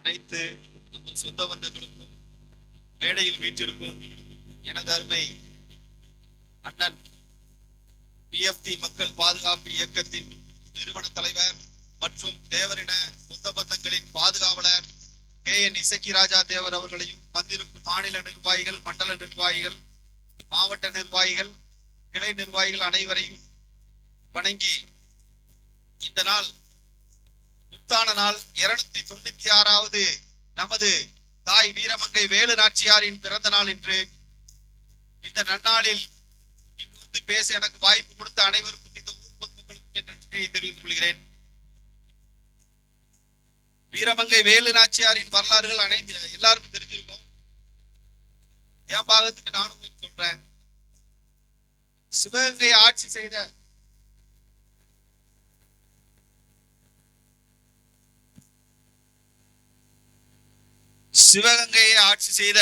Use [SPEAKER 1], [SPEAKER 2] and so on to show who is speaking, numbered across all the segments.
[SPEAKER 1] அனைத்து சொந்த பந்தங்களுக்கும் மேடையில் வீட்டிற்கும் எனது அருமை அண்ணன் பிஎஃப்டி மக்கள் பாதுகாப்பு இயக்கத்தின் நிறுவன தலைவர் மற்றும் தேவரின சொந்த பந்தங்களின் பாதுகாவலர் கே என் இசக்கி ராஜா தேவர் அவர்களையும் வந்திருக்கும் மாநில நிர்வாகிகள் மண்டல நிர்வாகிகள் மாவட்ட நிர்வாகிகள் கிளை நிர்வாகிகள் அனைவரையும் வணங்கி இந்த நாள் முத்தான நாள் இருநூத்தி தொண்ணூத்தி ஆறாவது நமது தாய் வீரமங்கை வேலு நாச்சியாரின் பிறந்த நாள் என்று இந்த நன்னாளில் இங்கு வந்து பேச எனக்கு வாய்ப்பு கொடுத்த அனைவருக்கும் இந்த ஊர் நன்றியை தெரிவித்துக் கொள்கிறேன். வீரமங்கை வேலு நாச்சியாரின் வரலாறுகள் அனைத்து எல்லாருக்கும் தெரிஞ்சிருக்கும். என் பாகத்துக்கு நானும் சொல்றேன். சிவகங்கை ஆட்சி செய்த சிவகங்கையை ஆட்சி செய்த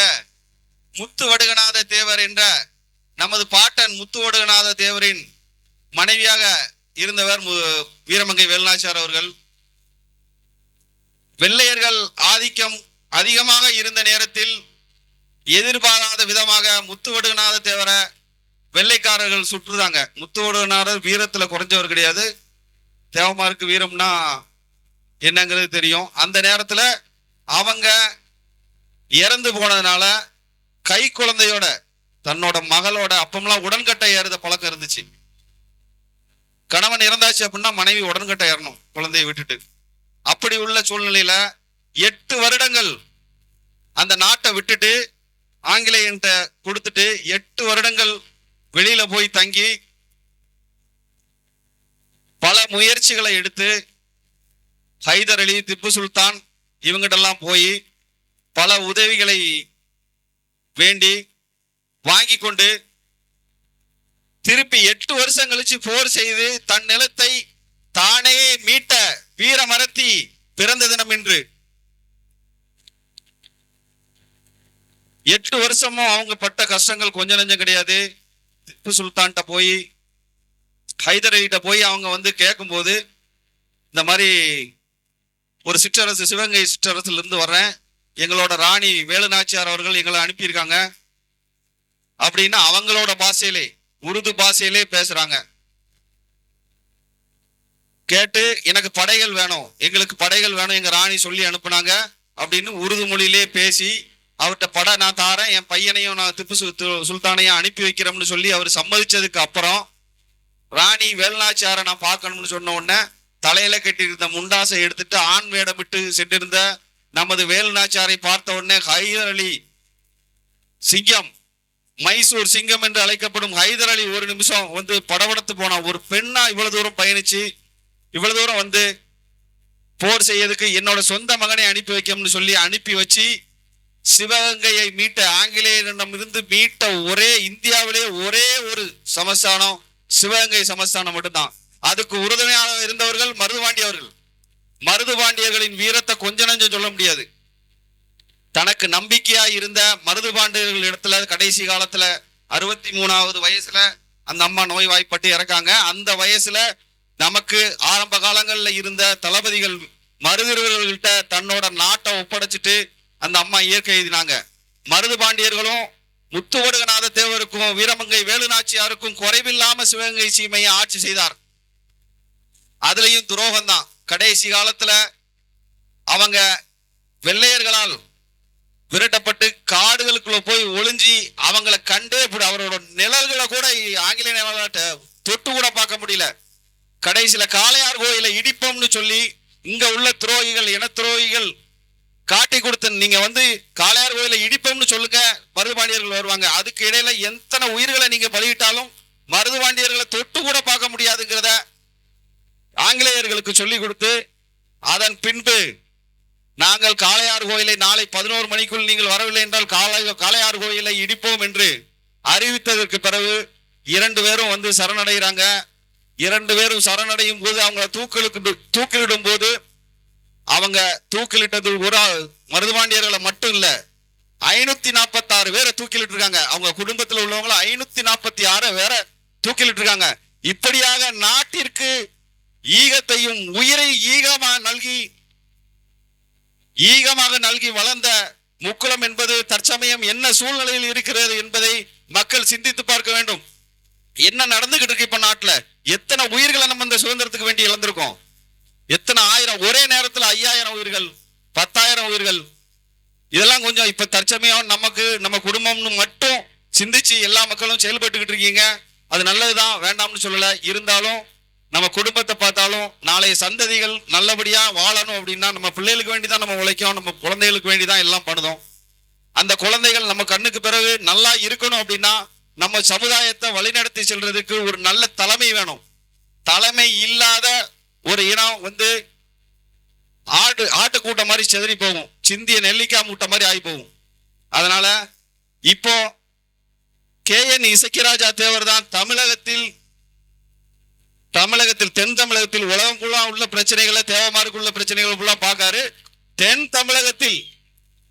[SPEAKER 1] முத்து வடுகநாத தேவர் என்ற நமது பாட்டன் முத்து வடுகநாத தேவரின் மனைவியாக இருந்தவர் வீரமங்கை வேலுநாச்சியார் அவர்கள். வெள்ளையர்கள் ஆதிக்கம் அதிகமாக இருந்த நேரத்தில் எதிர்பாராத விதமாக முத்து வடுகநாத தேவரை வெள்ளைக்காரர்கள் சுற்றுதாங்க. முத்து வடுகநாதர் வீரத்துல குறைஞ்சவர் கிடையாது. தேவமாருக்கு வீரம்னா என்னங்கிறது தெரியும். அந்த நேரத்துல அவங்க இறந்து போனதுனால கை குழந்தையோட தன்னோட மகளோட அப்பம்லாம் உடன்கட்டை ஏறுத பழக்கம் இருந்துச்சு. கணவன் இறந்தாச்சு அப்படின்னா மனைவி உடன்கட்டை ஏறணும் குழந்தையை விட்டுட்டு. அப்படி உள்ள சூழ்நிலையில எட்டு வருடங்கள் அந்த நாட்டை விட்டுட்டு ஆங்கிலேயன்ட்ட கொடுத்துட்டு எட்டு வருடங்கள் வெளியில போய் தங்கி பல முயற்சிகளை எடுத்து ஹைதர் அலி திப்பு சுல்தான் இவங்கிட்டெல்லாம் போய் பல உதவிகளை வேண்டி வாங்கி கொண்டு திருப்பி எட்டு வருஷம் கழிச்சு போர் செய்து தன் நிலத்தை தானே மீட்ட வீரமரத்தி பிறந்த தினம் என்று எட்டு வருஷமும் அவங்க பட்ட கஷ்டங்கள் கொஞ்சம் நெஞ்சம் கிடையாது. திப்பு சுல்தான்கிட்ட போய் ஹைதர் போய் அவங்க வந்து கேட்கும்போது இந்த மாதிரி ஒரு சிற்றரசு சிவகங்கை சிற்றரசுல இருந்து வர்றேன். எங்களோட ராணி வேலுநாச்சியார் அவர்கள் எங்களை அனுப்பியிருக்காங்க. அப்படின்னு அவங்களோட பாஷையிலே உருது பாஷையிலே பேசுறாங்க. கேட்டு எனக்கு படைகள் வேணும் எங்களுக்கு படைகள் வேணும் எங்க ராணி சொல்லி அனுப்புனாங்க அப்படின்னு உருது மொழியிலே பேசி அவர்கிட்ட படை நான் தாரேன் என் பையனையும் நான் திப்பு சுல்தானையும் அனுப்பி வைக்கிறோம்னு சொல்லி அவர் சம்மதிச்சதுக்கு அப்புறம் ராணி வேலுநாச்சியாரை நான் பார்க்கணும்னு சொன்ன உடனே தலையில கட்டியிருந்த முண்டாசை எடுத்துட்டு ஆண் வேடமிட்டு சென்றிருந்த நமது வேலுநாச்சாரை பார்த்த உடனே ஹைதர் அலி சிங்கம் மைசூர் சிங்கம் என்று அழைக்கப்படும் ஹைதர் அலி ஒரு நிமிஷம் வந்து படபடத்து போனான் ஒரு பெண்ணா இவ்வளவு தூரம் பயணிச்சு இவ்வளவு தூரம் வந்து போர் செய்யறதுக்கு என்னோட சொந்த மகனை அனுப்பி வைக்கணும்னு சொல்லி அனுப்பி வச்சு சிவகங்கையை மீட்ட ஆங்கிலேயரிடம் இருந்து மீட்ட ஒரே இந்தியாவிலே ஒரே ஒரு சமஸ்தானம் சிவகங்கை சமஸ்தானம் மட்டும்தான். அதுக்கு உறுதுணையாக இருந்தவர்கள் மருதுவாண்டி அவர்கள். மருதுபாண்டியர்களின் வீரத்தை கொஞ்ச நஞ்சம் சொல்ல முடியாது. தனக்கு நம்பிக்கையா இருந்த மருதுபாண்டியர்கள் இடத்துல கடைசி காலத்துல அறுபத்தி மூணாவது வயசுல அந்த அம்மா நோய்வாய்ப்பட்டு இறக்காங்க. அந்த வயசுல நமக்கு ஆரம்ப காலங்களில் இருந்த தளபதிகள் மருதுவர்கள்கிட்ட தன்னோட நாட்டை ஒப்படைச்சிட்டு அந்த அம்மா இயற்கை எழுதினாங்க. மருதுபாண்டியர்களும் முத்துவடுகநாத தேவருக்கும் வீரமங்கை வேலுநாச்சியாருக்கும் குறைவில்லாம சிவகங்கை சீமையை ஆட்சி செய்தார். அதுலயும் துரோகம் தான் கடைசி காலத்துல அவங்க வெள்ளையர்களால் விரட்டப்பட்டு காடுகளுக்குள்ள போய் ஒளிஞ்சி அவங்கள கண்டே இப்படி அவரோட நிழல்களை கூட ஆங்கிலேய நிழலாட்ட தொட்டு கூட பார்க்க முடியல. கடைசியில காளையார் கோயிலை இடிப்போம்னு சொல்லி இங்க உள்ள துரோகிகள் இன துரோகிகள் காட்டி கொடுத்த நீங்க வந்து காளையார் கோயில இடிப்போம்னு சொல்லுங்க மருதுபாண்டியர்கள் வருவாங்க. அதுக்கு இடையில எத்தனை உயிர்களை நீங்க பலியிட்டாலும் மருதுபாண்டியர்களை தொட்டு கூட பார்க்க முடியாதுங்கிறத ஆங்கிலேயர்களுக்கு சொல்லிக் கொடுத்து அதன் பின்பு நாங்கள் காளையார் கோயிலை நாளை பதினோரு மணிக்குள் நீங்கள் வரவில்லை என்றால் காளை காளையார் கோயிலை இடிப்போம் என்று அறிவித்ததற்கு பிறகு இரண்டு பேரும் வந்து சரணடைகிறாங்க. இரண்டு பேரும் சரணடையும் போது அவங்க தூக்கிலுக்கு தூக்கிலிடும் போது அவங்க தூக்கிலிட்டது ஒரு ஆள் மருதுபாண்டியர்களை மட்டும் இல்லை ஐநூத்தி நாற்பத்தி ஆறு பேரை தூக்கிலிட்டு இருக்காங்க அவங்க குடும்பத்தில் உள்ளவங்கள ஐநூத்தி நாற்பத்தி ஆறு பேரை தூக்கிலிட்டு இருக்காங்க இப்படியாக நாட்டிற்கு ஈகத்தையும் உயிரை ஈகமாக நல்கி ஈகமாக நல்கி வளர்ந்த முக்குளம் என்பது தற்சமயம் என்ன சூழ்நிலையில் இருக்கிறது என்பதை மக்கள் சிந்தித்து பார்க்க வேண்டும். என்ன நடந்துகிட்டு இருக்கு இப்ப நாட்டுல? எத்தனை உயிர்களை நம்ம இந்த சுதந்திரத்துக்கு வேண்டி இழந்திருக்கோம்? எத்தனை ஆயிரம் ஒரே நேரத்தில் ஐயாயிரம் உயிர்கள் பத்தாயிரம் உயிர்கள்? இதெல்லாம் கொஞ்சம் இப்ப தற்சமயம் நமக்கு நம்ம குடும்பம்னு மட்டும் சிந்திச்சு எல்லா மக்களும் செயல்பட்டுக்கிட்டு இருக்கீங்க. அது நல்லதுதான் வேண்டாம்னு சொல்லல. இருந்தாலும் நம்ம குடும்பத்தை பார்த்தாலும் நாளைய சந்ததிகள் நல்லபடியாக வாழணும் அப்படின்னா நம்ம பிள்ளைகளுக்கு வேண்டி தான் நம்ம உழைக்கும் நம்ம குழந்தைகளுக்கு வேண்டி தான் எல்லாம் பண்ணுதோம். அந்த குழந்தைகள் நம்ம கண்ணுக்கு பிறகு நல்லா இருக்கணும் அப்படின்னா நம்ம சமுதாயத்தை வழிநடத்தி செல்றதுக்கு ஒரு நல்ல தலைமை வேணும். தலைமை இல்லாத ஒரு இனம் வந்து ஆடு ஆட்டு கூட்டம் மாதிரி செதறி போகும். சிந்திய நெல்லிக்காய் மூட்டை மாதிரி ஆகி போகும். அதனால இப்போ கே என் இசக்கிராஜா தேவர் தான் தமிழகத்தில் தமிழகத்தில் தென் தமிழகத்தில் உலகம் ஃபுல்லா உள்ள பிரச்சனைகளை தேவமாருக்கு உள்ள பிரச்சனைகள் ஃபுல்லா பார்க்காரு. தென் தமிழகத்தில்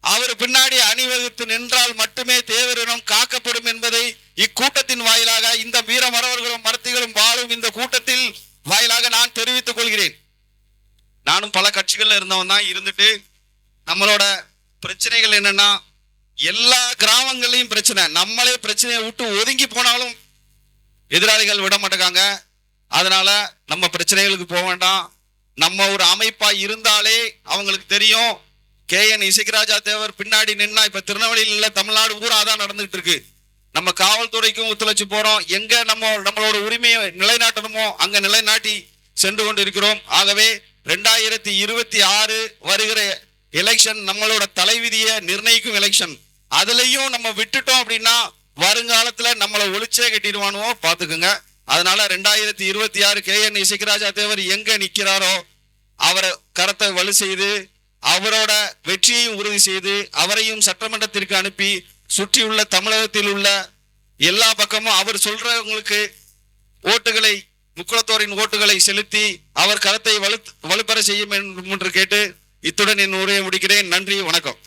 [SPEAKER 1] அவர் பின்னாடி அணிவகுத்து நின்றால் மட்டுமே தேவரினம் காக்கப்படும் என்பதை இக்கூட்டத்தின் வாயிலாக இந்த வீர மறவர்களும் மரத்திகளும் வாழும் இந்த கூட்டத்தில் வாயிலாக நான் தெரிவித்துக் கொள்கிறேன். நானும் பல கட்சிகள்ல இருந்தவன் தான் இருந்துட்டு நம்மளோட பிரச்சனைகள் என்னன்னா எல்லா கிராமங்கள்லையும் பிரச்சனை. நம்மளே பிரச்சனையை விட்டு ஒதுங்கி போனாலும் எதிராளிகள் விட மாட்டேங்காங்க. அதனால நம்ம பிரச்சனைகளுக்கு போக வேண்டாம். நம்ம ஒரு அமைப்பா இருந்தாலே அவங்களுக்கு தெரியும். கே என் இசைக்கராஜா தேவர் பின்னாடி நின்னா இப்ப திருநெல்வேலியில் இல்ல தமிழ்நாடு பூரா அதான் நடந்துகிட்டு இருக்கு. நம்ம காவல்துறைக்கும் ஒத்துழைச்சு போறோம். எங்க நம்ம நம்மளோட உரிமையை நிலைநாட்டணுமோ அங்க நிலைநாட்டி சென்று கொண்டு இருக்கிறோம் ஆகவே ரெண்டாயிரத்தி இருபத்தி ஆறு வருகிற எலெக்ஷன் நம்மளோட தலைவிதியை நிர்ணயிக்கும் எலெக்ஷன் அதுலயும் நம்ம விட்டுட்டோம் அப்படின்னா வருங்காலத்துல நம்மளை ஒளிச்சே கட்டிடுவானுவோ பாத்துக்குங்க அதனால ரெண்டாயிரத்தி இருபத்தி ஆறு கே என் இசைக்கராஜா தேவர் எங்க நிக்கிறாரோ அவரை கரத்தை வலு செய்து அவரோட வெற்றியையும் உறுதி செய்து அவரையும் சட்டமன்றத்திற்கு அனுப்பி சுற்றியுள்ள தமிழகத்தில் உள்ள எல்லா பக்கமும் அவர் சொல்றவங்களுக்கு ஓட்டுகளை முக்குளத்தோரின் ஓட்டுகளை செலுத்தி அவர் கரத்தை வலு வலுப்பெற செய்யும் என்று கேட்டு இத்துடன் என் உரையை முடிக்கிறேன். நன்றி வணக்கம்.